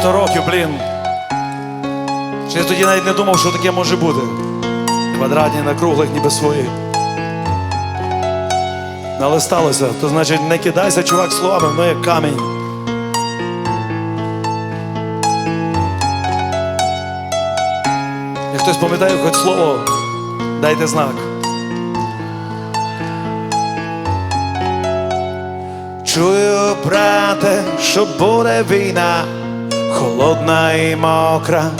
100 років, блін. Ще я тоді навіть не думав, що таке може бути. Квадратні на круглих, ніби свої. Але сталося, то значить не кидайся, чувак, словами, ну як камінь. Як хтось пам'ятає хоч слово, дайте знак. Чую, брате, що буде війна, холодна і мокра.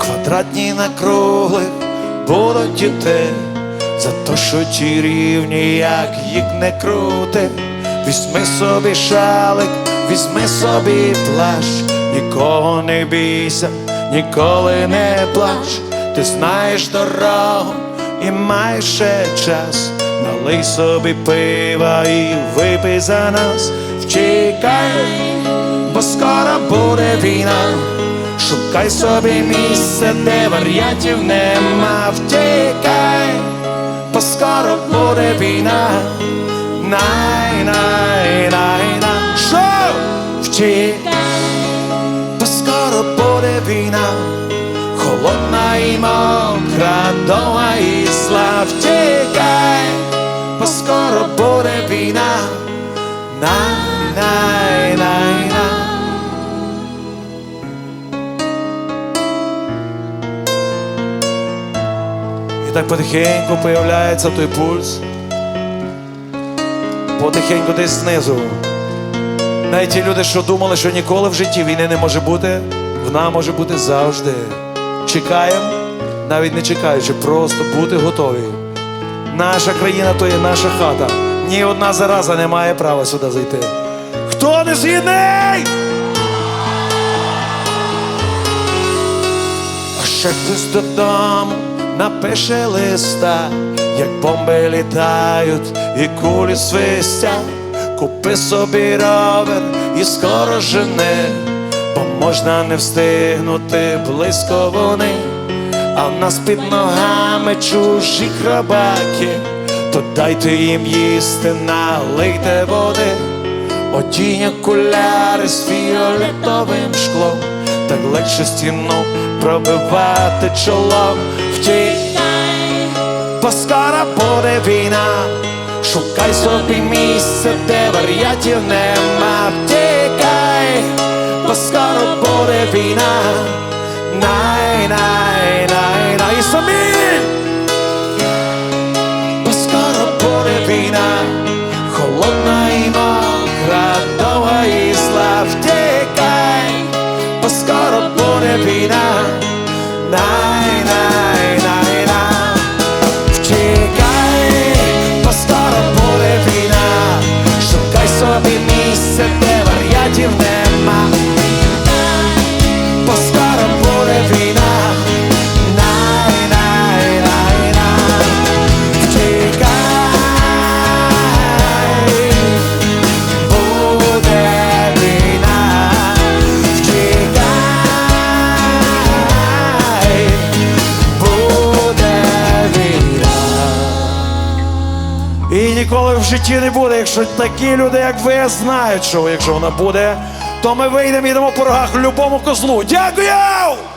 Квадратні на круглих будуть йти за то, що ті рівні, як їх не крути. Візьми собі шалик, візьми собі плащ, нікого не бійся, ніколи не плач. Ти знаєш дорогу і маєш час. Налий собі пива і випий за нас, втікай, Шукай собі місце, де варіантів нема, втікай, бо скоро буде війна. Най, най, най, най. Що? Втікай, бо скоро буде війна. Холодна і мокра, довга і зла, втікай, бо скоро буде війна. Най, най, най. Так потихеньку появляється той пульс. Потихеньку десь знизу. Навіть ті люди, що думали, що ніколи в житті війни не може бути, вона може бути завжди. Чекаємо, навіть не чекаючи, просто бути готові. Наша країна то є наша хата. Ні одна зараза не має права сюди зайти. Хто не згідний? А ще хтось додому напише листа, як бомби літають і кулі свистять. Купи собі ровер і скоро жени, бо можна не встигнути близько вони, а в нас під ногами чужі храбаки, то дайте їм їсти, налийте води, одінь окуляри з фіолетовим шклом, так легше стіну пробивати чолом втікай, бо буде війна. Шукай собі місце, де варіантів нема, втікай, бо скоро буде війна. Ніколи в житті не буде, якщо такі люди, як ви, знають, що якщо вона буде, то ми вийдемо і дамо по рогах любому козлу. Дякую!